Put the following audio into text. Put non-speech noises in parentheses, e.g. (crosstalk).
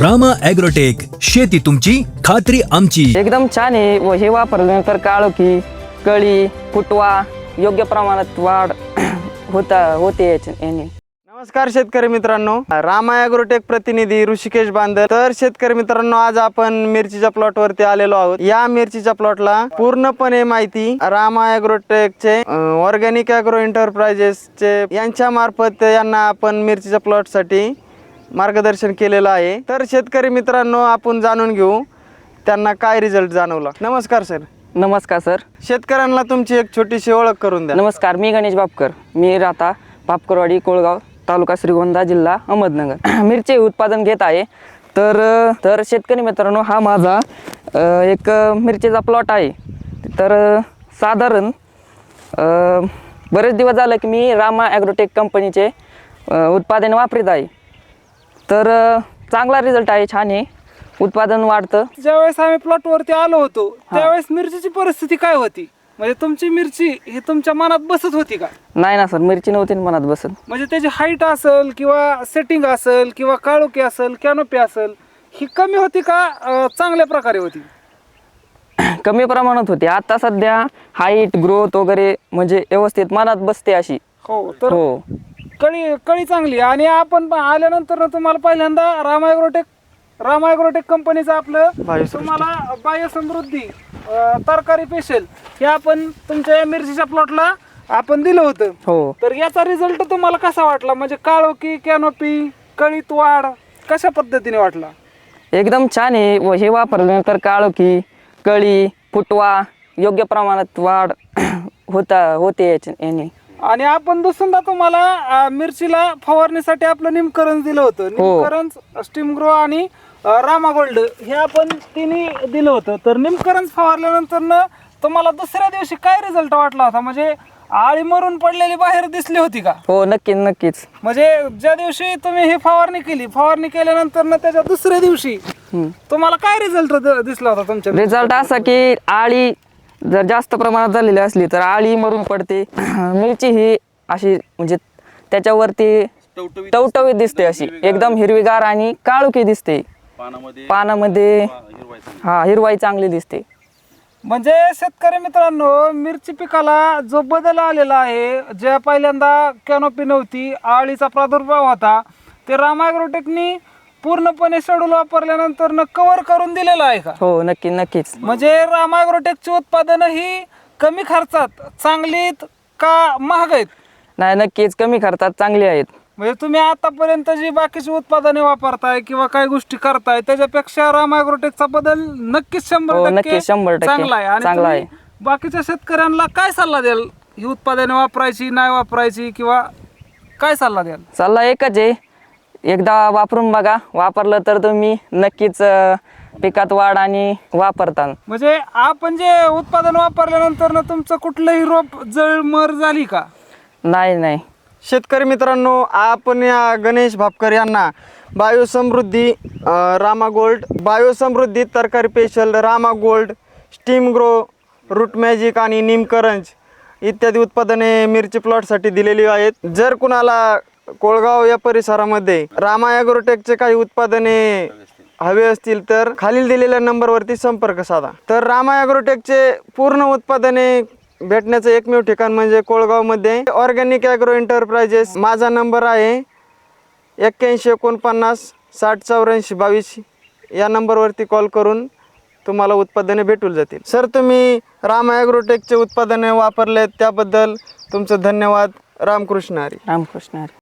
Rama agrotech शेती तुमची खात्री आमची. एकदम छान आहे. व हे वापरल्यानंतर काळोखी कळी फुटवा योग्य प्रमाणात वाढ (clears throat) होता होते याच्या- याने. नमस्कार शेतकरी मित्रांनो. रामा ॲग्रोटेक प्रतिनिधी ऋषिकेश बांदल. तर शेतकरी मित्रांनो आज आपण मिरचीच्या प्लॉट वरती आलेलो आहोत. या मिरचीच्या प्लॉटला पूर्णपणे माहिती रामा ॲग्रोटेकचे ऑर्गॅनिक ॲग्रो एंटरप्राइजेसचे यांच्या मार्फत यांना आपण मिरचीच्या प्लॉटसाठी मार्गदर्शन केलेलं आहे. तर शेतकरी मित्रांनो आपण जाणून घेऊ त्यांना काय रिझल्ट जाणवला. नमस्कार सर नमस्कार सर शेतकऱ्यांना तुमची एक छोटीशी ओळख करून द्या. नमस्कार मी गणेश बापकर. मी राहता बापकरवाडी कोळगाव तालुका श्रीगोंदा जिल्हा अहमदनगर. (clears throat) मिरची उत्पादन घेत आहे. तर तर शेतकरी मित्रांनो हा माझा एक मिरचीचा प्लॉट आहे. तर साधारण बरेच दिवस झालं की मी रामा ॲग्रोटेक कंपनीचे उत्पादन वापरीत आहे. तर चांगला रिझल्ट आहे छान आहे. उत्पादन वाढतं. ज्यावेळेस आम्ही प्लॉट वरती आलो होतो त्यावेळेस मिरचीची परिस्थिती काय होती? म्हणजे तुमची मिरची ही तुमच्या मनात बसत होती का? नाही ना सर मिरची नव्हती ना मनात बसत. म्हणजे त्याची हाईट असेल किंवा सेटिंग असेल किंवा काळोखी असेल कॅनोपी असेल ही कमी होती का अं, चांगल्या प्रकारे होती? (clears throat) कमी प्रमाणात होती. आता सध्या हाईट ग्रोथ वगैरे म्हणजे व्यवस्थित मनात बसते अशी. हो तर हो. कळी कळी चांगली. आणि आपण पण आल्यानंतर तुम्हाला पहिल्यांदा रामायग्रोटेक रामायग्रोटेक कंपनीचं आपलं. तुम्हाला बायोसमृद्धी अं, तरकारी पेशल हे आपण तुमच्या या मिरचीच्या प्लॉटला आपण दिलं होतं. हो. तर याचा रिझल्ट तुम्हाला कसा वाटला? म्हणजे काळोखी कॅनोपी कळीत वाढ कशा पद्धतीने वाटला? एकदम छान आहे. व हे वापरल्यानंतर काळोखी कळी फुटवा योग्य प्रमाणात वाढ (clears throat) होता होते याच्या- याने. आणि आपण दुसऱ्यांदा तुम्हाला अं, मिरचीला फवारणीसाठी आपलं निमकरंज दिलं होतं. हो. निमकरंज स्टीम ग्रो आणि अं, रामा गोल्ड हे आपण तिन्ही दिलं होतं. तर निमकरंज फवारल्यानंतर तुम्हाला दुसऱ्या दिवशी काय रिझल्ट वाटला होता? म्हणजे आळी मरून पडलेली बाहेर दिसली होती का? हो नक्कीच नक्कीच. म्हणजे ज्या दिवशी तुम्ही ही फवारणी केली फवारणी केल्यानंतर ना त्याच्या दुसऱ्या दिवशी तुम्हाला काय रिझल्ट दिसला होता तुमच्या? रिझल्ट असा की आळी जर जास्त प्रमाणात झालेली असली तर आळी मरून पडते. (clears throat) मिरची ही अशी म्हणजे त्याच्यावरती टवटवीत दिसते. अशी. एकदम हिरवीगार आणि काळुकी दिसते. पानामध्ये हा हिरवाई चांगली दिसते. म्हणजे शेतकरी मित्रांनो मिरची पिकाला जो बदल आलेला आहे ज्या पहिल्यांदा कॅनोपी नव्हती आळीचा प्रादुर्भाव होता ते रामायग्रोटेकनी पूर्णपणे शेड्यूल वापरल्यानंतर कव्हर करून दिलेलं आहे का? हो नक्की नक्कीच. म्हणजे रामायग्रोटेकची उत्पादनं ही कमी खर्चात चांगलीत का महाग आहेत? नाही नक्कीच कमी खर्चात चांगली आहेत. म्हणजे तुम्ही आतापर्यंत जी बाकीची उत्पादने वापरताय किंवा काही गोष्टी करताय त्याच्यापेक्षा रामायग्रोटेकचा बदल नक्कीच हो, शंभर टक्के नक्कीच शंभर टक्के चांगला आहे. आणि चांगला तुम्ही बाकीच्या शेतकऱ्यांना काय सल्ला द्याल? ही उत्पादने वापरायची नाही वापरायची किंवा काय सल्ला द्याल? सल्ला एकच आहे. एकदा वापरून बघा. वापरलं तर तुम्ही नक्कीच पिकात वाढ आणि वापरता म्हणजे आपण जे उत्पादन वापरल्यानंतर ना तुमचं कुठलंही रोप जळ मर झाली का? नाही नाही. शेतकरी मित्रांनो आपण या गणेश भापकर यांना बायोसमृद्धी अ, रामा गोल्ड बायोसमृद्धी तरकारी special Rama gold steam grow root magic आणि निमकरंज इत्यादी उत्पादने मिरची प्लॉटसाठी दिलेली आहेत. जर कुणाला कोळगाव या परिसरामध्ये रामा ॲग्रोटेकचे काही उत्पादने हवे असतील तर खालील दिलेल्या नंबरवरती संपर्क साधा. तर रामा ॲग्रोटेकचे पूर्ण उत्पादने भेटण्याचं एकमेव ठिकाण म्हणजे कोळगावमध्ये ऑर्गॅनिक ॲग्रो एंटरप्राइजेस माझा नंबर आहे एक्क्याऐंशी एकोणपन्नास साठ चौऱ्याऐंशी बावीस या नंबरवरती कॉल करून तुम्हाला उत्पादने भेटून जातील. सर तुम्ही राम ॲग्रोटेकचे उत्पादने वापरले त्याबद्दल तुमचं धन्यवाद. रामकृष्ण हरी. रामकृष्ण हरी.